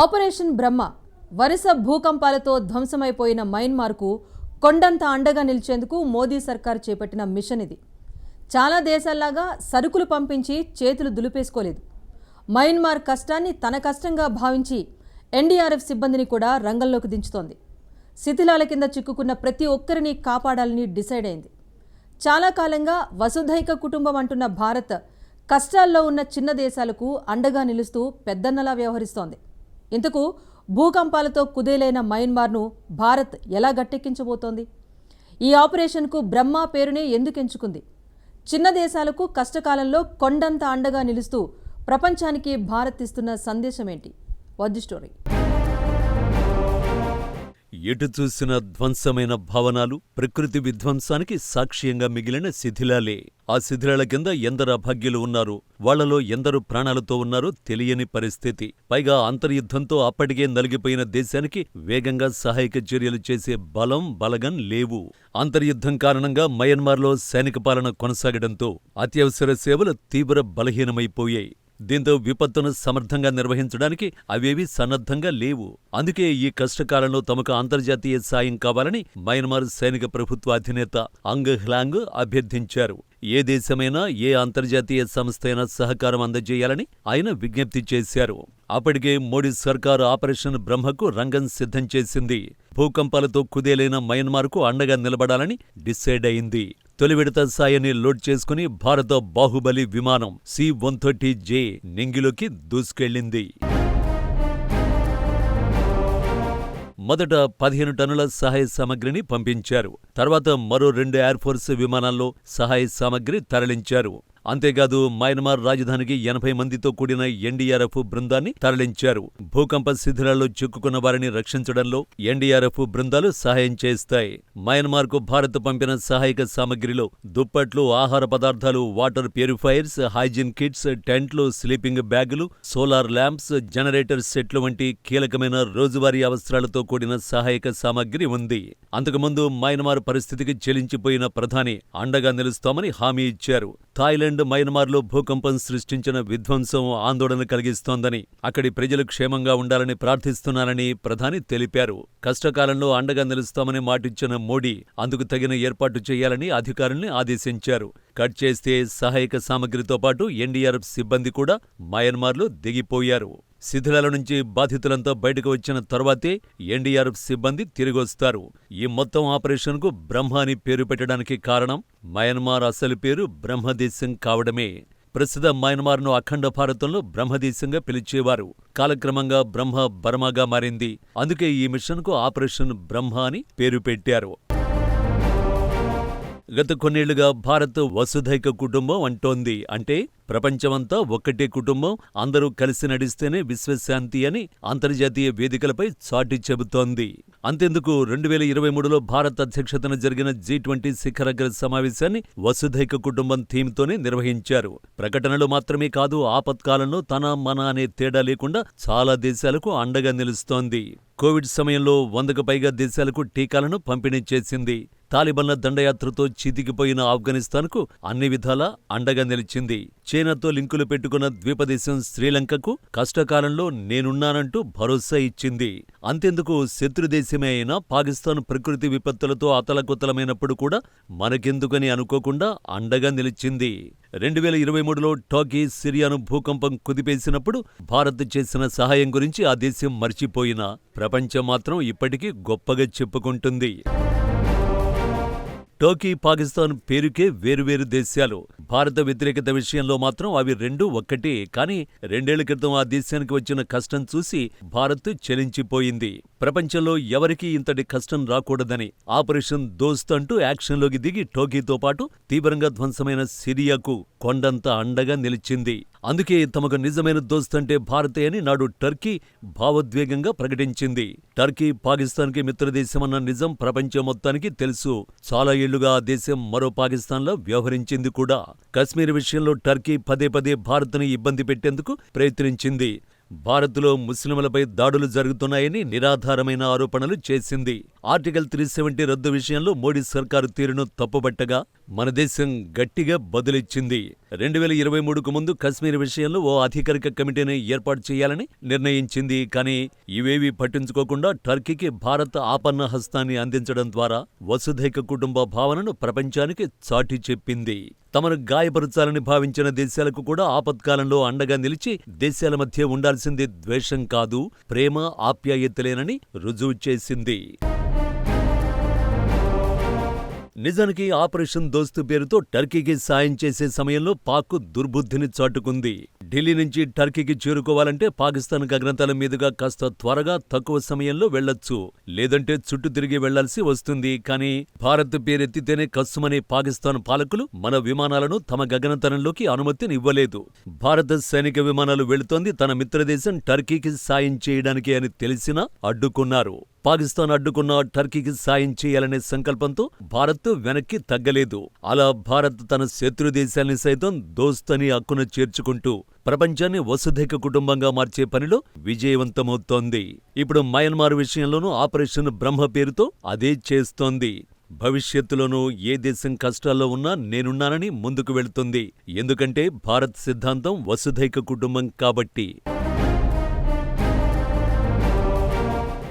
Operation బ్రహ్మ వరుస భూకంపాలతో ధ్వంసమైపోయిన మయన్మార్కు కొండంత అండగా నిలిచేందుకు మోదీ సర్కార్ చేపట్టిన మిషన్ ఇది. చాలా దేశాల్లాగా సరుకులు పంపించి చేతులు దులిపేసుకోలేదు. మయన్మార్ కష్టాన్ని తన కష్టంగా భావించి ఎన్డీఆర్ఎఫ్ సిబ్బందిని కూడా రంగంలోకి దించుతోంది. శిథిలాల కింద చిక్కుకున్న ప్రతి ఒక్కరిని కాపాడాలని డిసైడ్ అయింది. చాలా కాలంగా వసుధైక కుటుంబం అంటున్న భారత్ కష్టాల్లో ఉన్న చిన్న దేశాలకు అండగా నిలుస్తూ పెద్దన్నలా వ్యవహరిస్తోంది. ఇంతకు భూకంపాలతో కుదేలైన మయన్మార్ను భారత్ ఎలా గట్టెక్కించబోతోంది? ఈ ఆపరేషన్కు బ్రహ్మ పేరునే ఎందుకు ఎంచుకుంది? చిన్న దేశాలకు కష్టకాలంలో కొండంత అండగా నిలుస్తూ ప్రపంచానికి భారత్ ఇస్తున్న సందేశం ఏంటి వద్దు స్టోరీ. ఎటు చూసిన ధ్వంసమైన భవనాలు ప్రకృతి విధ్వంసానికి సాక్ష్యంగా మిగిలిన శిథిలాలే. ఆ శిథిలాల కింద ఎందరు అభాగ్యులు ఉన్నారు వాళ్ళలో ఎందరు ప్రాణాలతో ఉన్నారో తెలియని పరిస్థితి. పైగా అంతర్యుద్ధంతో అప్పటికే నలిగిపోయిన దేశానికి వేగంగా సహాయక చర్యలు చేసే బలం బలగం లేవు. అంతర్యుద్ధం కారణంగా మయన్మార్లో సైనిక పాలన కొనసాగడంతో అత్యవసర సేవలు తీవ్ర బలహీనమైపోయాయి. దీంతో విపత్తును సమర్థంగా నిర్వహించడానికి అవేవి సన్నద్ధంగా లేవు. అందుకే ఈ కష్టకాలంలో తమకు అంతర్జాతీయ సాయం కావాలని మయన్మార్ సైనిక ప్రభుత్వ అధినేత అంగ్ హ్లాంగ్ అభ్యర్థించారు. ఏ దేశమైనా ఏ అంతర్జాతీయ సంస్థ అయినా సహకారం అందజేయాలని ఆయన విజ్ఞప్తి చేశారు. అప్పటికే మోడీ సర్కారు ఆపరేషన్ బ్రహ్మకు రంగం సిద్ధం చేసింది. భూకంపాలతో కుదేలైన మయన్మార్కు అండగా నిలబడాలని డిసైడ్ అయింది. తొలి విడత సాయాన్ని లోడ్ చేసుకుని భారత బాహుబలి విమానం సి వన్ థర్టీ జే నింగిలోకి దూసుకెళ్ళింది మొదట పదిహేను టన్నుల సహాయ సామగ్రిని పంపించారు. తర్వాత మరో రెండు ఎయిర్ ఫోర్స్ విమానాల్లో సహాయ సామగ్రి తరలించారు. అంతేకాదు మయన్మార్ రాజధానికి ఎనభై మందితో కూడిన ఎన్డీఆర్ఎఫ్ బృందాన్ని తరలించారు. భూకంప శిథిలాల్లో చిక్కుకున్న వారిని రక్షించడంలో ఎన్డీఆర్ఎఫ్ బృందాలు సహాయం చేస్తాయి. మయన్మార్కు భారత్ పంపిన సహాయక సామగ్రిలో దుప్పట్లు ఆహార పదార్థాలు వాటర్ ప్యూరిఫైయర్స్ హైజీన్ కిట్స్ టెంట్లు స్లీపింగ్ బ్యాగులు సోలార్ ల్యాంప్స్ జనరేటర్ సెట్లు వంటి కీలకమైన రోజువారీ అవసరాలతో కూడిన సహాయక సామగ్రి ఉంది. అంతకుముందు మయన్మార్ పరిస్థితికి చెలించిపోయిన ప్రధాని అండగా నిలుస్తామని హామీ ఇచ్చారు. థాయిలాండ్ మయన్మార్లో భూకంపం సృష్టించిన విధ్వంసం ఆందోళన కలిగిస్తోందని అక్కడి ప్రజలు క్షేమంగా ఉండాలని ప్రార్థిస్తున్నారని ప్రధాని తెలిపారు. కష్టకాలంలో అండగా నిలుస్తామని మాటిచ్చిన మోడీ అందుకు తగిన ఏర్పాటు చేయాలని అధికారుల్ని ఆదేశించారు. కట్ చేస్తే సహాయక సామగ్రితో పాటు ఎన్డీఆర్ఎఫ్ సిబ్బంది కూడా మయన్మార్లో దిగిపోయారు. శిథిలాల నుంచి బాధితులంతా బయటకు వచ్చిన తర్వాతే ఎన్డీఆర్ఎఫ్ సిబ్బంది తిరిగొస్తారు. ఈ మొత్తం ఆపరేషన్కు బ్రహ్మ అని పేరు పెట్టడానికి కారణం మయన్మార్ అసలు పేరు బ్రహ్మదేశం కావడమే. ప్రస్తుత మయన్మార్ను అఖండ భారతంలో బ్రహ్మదేశంగా పిలిచేవారు. కాలక్రమంగా బ్రహ్మ బర్మాగా మారింది. అందుకే ఈ మిషన్కు ఆపరేషన్ బ్రహ్మ అని పేరు పెట్టారు. గత కొన్నేళ్ళుగా భారత్ వసుధైక కుటుంబం అంటోంది. అంటే ప్రపంచమంతా ఒక్కటే కుటుంబం అందరూ కలిసి నడిస్తేనే విశ్వశాంతి అని అంతర్జాతీయ వేదికలపై చాటి చెబుతోంది. అంతెందుకు రెండు వేల ఇరవై మూడులో భారత్ అధ్యక్షతన జరిగిన జీ ట్వంటీ శిఖరాగ్ర సమావేశాన్ని వసుధైక కుటుంబం థీమ్తోనే నిర్వహించారు. ప్రకటనలు మాత్రమే కాదు ఆపత్కాలంలో తన మన అనే తేడా లేకుండా చాలా దేశాలకు అండగా నిలుస్తోంది. కోవిడ్ సమయంలో వందకు పైగా దేశాలకు టీకాలను పంపిణీ చేసింది. తాలిబన్ల దండయాత్రతో చితికిపోయిన ఆఫ్ఘనిస్తాన్కు అన్ని విధాలా అండగా నిలిచింది. చైనాతో లింకులు పెట్టుకున్న ద్వీపదేశం శ్రీలంకకు కష్టకాలంలో నేనున్నానంటూ భరోసా ఇచ్చింది. అంతెందుకు శత్రుదేశమే అయినా పాకిస్తాన్ ప్రకృతి విపత్తులతో అతలకుతలమైనప్పుడు కూడా మనకెందుకని అనుకోకుండా అండగా నిలిచింది. రెండు వేల ఇరవై మూడులో టాకీ సిరియాను భూకంపం కుదిపేసినప్పుడు భారత్ చేసిన సహాయం గురించి ఆ దేశం మర్చిపోయినా. ప్రపంచం మాత్రం ఇప్పటికీ గొప్పగా చెప్పుకుంటుంది. టోకీ పాకిస్తాన్ పేరుకే వేరువేరు దేశాలు. భారత వ్యతిరేకత విషయంలో మాత్రం అవి రెండూ ఒక్కటే కానీ రెండేళ్ళ క్రితం ఆ దేశానికి వచ్చిన కష్టం చూసి భారత్ చలించిపోయింది. ప్రపంచంలో ఎవరికీ ఇంతటి కష్టం రాకూడదని ఆపరేషన్ దోస్త్ అంటూ యాక్షన్లోకి దిగి టోకీతో పాటు తీవ్రంగా ధ్వంసమైన సిరియాకు కొండంత అండగా నిలిచింది. అందుకే తమకు నిజమైన దోస్తంటే భారతే అని నాడు టర్కీ భావోద్వేగంగా ప్రకటించింది. టర్కీ పాకిస్తాన్కి మిత్రదేశమన్న నిజం ప్రపంచం మొత్తానికి తెలుసు. చాలా ఏళ్ళుగా ఆ దేశం మరో పాకిస్తాన్లో వ్యవహరించింది కూడా. కశ్మీర్ విషయంలో టర్కీ పదే పదే భారత్ను ఇబ్బంది పెట్టేందుకు ప్రయత్నించింది. భారత్లో ముస్లింలపై దాడులు జరుగుతున్నాయని నిరాధారమైన ఆరోపణలు చేసింది. ఆర్టికల్ త్రీ సెవెంటీ రద్దు విషయంలో మోడీ సర్కారు తీరును తప్పుబట్టగా మన దేశం గట్టిగా బదులిచ్చింది. రెండు వేల ఇరవై మూడుకు ముందు కశ్మీర్ విషయంలో ఓ అధికారిక కమిటీని ఏర్పాటు చేయాలని నిర్ణయించింది. కానీ ఇవేవీ పట్టించుకోకుండా టర్కీకి భారత్ ఆపన్న హస్తాన్ని అందించడం ద్వారా వసుధైక కుటుంబ భావనను ప్రపంచానికి చాటి చెప్పింది. తమను గాయపరచాలని భావించిన దేశాలకు కూడా ఆపత్కాలంలో అండగా నిలిచి దేశాల మధ్య ఉండాల్సింది ద్వేషం కాదు ప్రేమ ఆప్యాయతలేనని రుజువు చేసింది. నిజానికి ఆపరేషన్ దోస్తు పేరుతో టర్కీకి సాయం చేసే సమయంలో పాక్ దుర్బుద్ధిని చాటుకుంది. ఢిల్లీ నుంచి టర్కీకి చేరుకోవాలంటే పాకిస్తాన్ గగనతల మీదుగా కాస్త త్వరగా తక్కువ సమయంలో వెళ్ళొచ్చు లేదంటే చుట్టూ తిరిగి వెళ్ళాల్సి వస్తుంది. కానీ భారత్ పేరెత్తితేనే కస్సుమనే పాకిస్తాన్ పాలకులు మన విమానాలను తమ గగనతలంలోకి అనుమతినివ్వలేదు భారత సైనిక విమానాలు వెళుతోంది తన మిత్రదేశం టర్కీకి సాయం చేయడానికి అని తెలిసినా అడ్డుకున్నారు. పాకిస్తాన్ అడ్డుకున్న టర్కీకి సాయం చేయాలనే సంకల్పంతో భారత్ వెనక్కి తగ్గలేదు. అలా భారత్ తన శత్రు దేశాల్ని సైతం దోస్తని అక్కున చేర్చుకుంటూ ప్రపంచాన్ని వసుధైక కుటుంబంగా మార్చే పనిలో విజయవంతమవుతోంది. ఇప్పుడు మయన్మార్ విషయంలోనూ ఆపరేషన్ బ్రహ్మ పేరుతో అదే చేస్తోంది. భవిష్యత్తులోనూ ఏ దేశం కష్టాల్లో ఉన్నా నేనున్నానని ముందుకు వెళుతుంది. ఎందుకంటే భారత్ సిద్ధాంతం వసుధైక కుటుంబం కాబట్టి.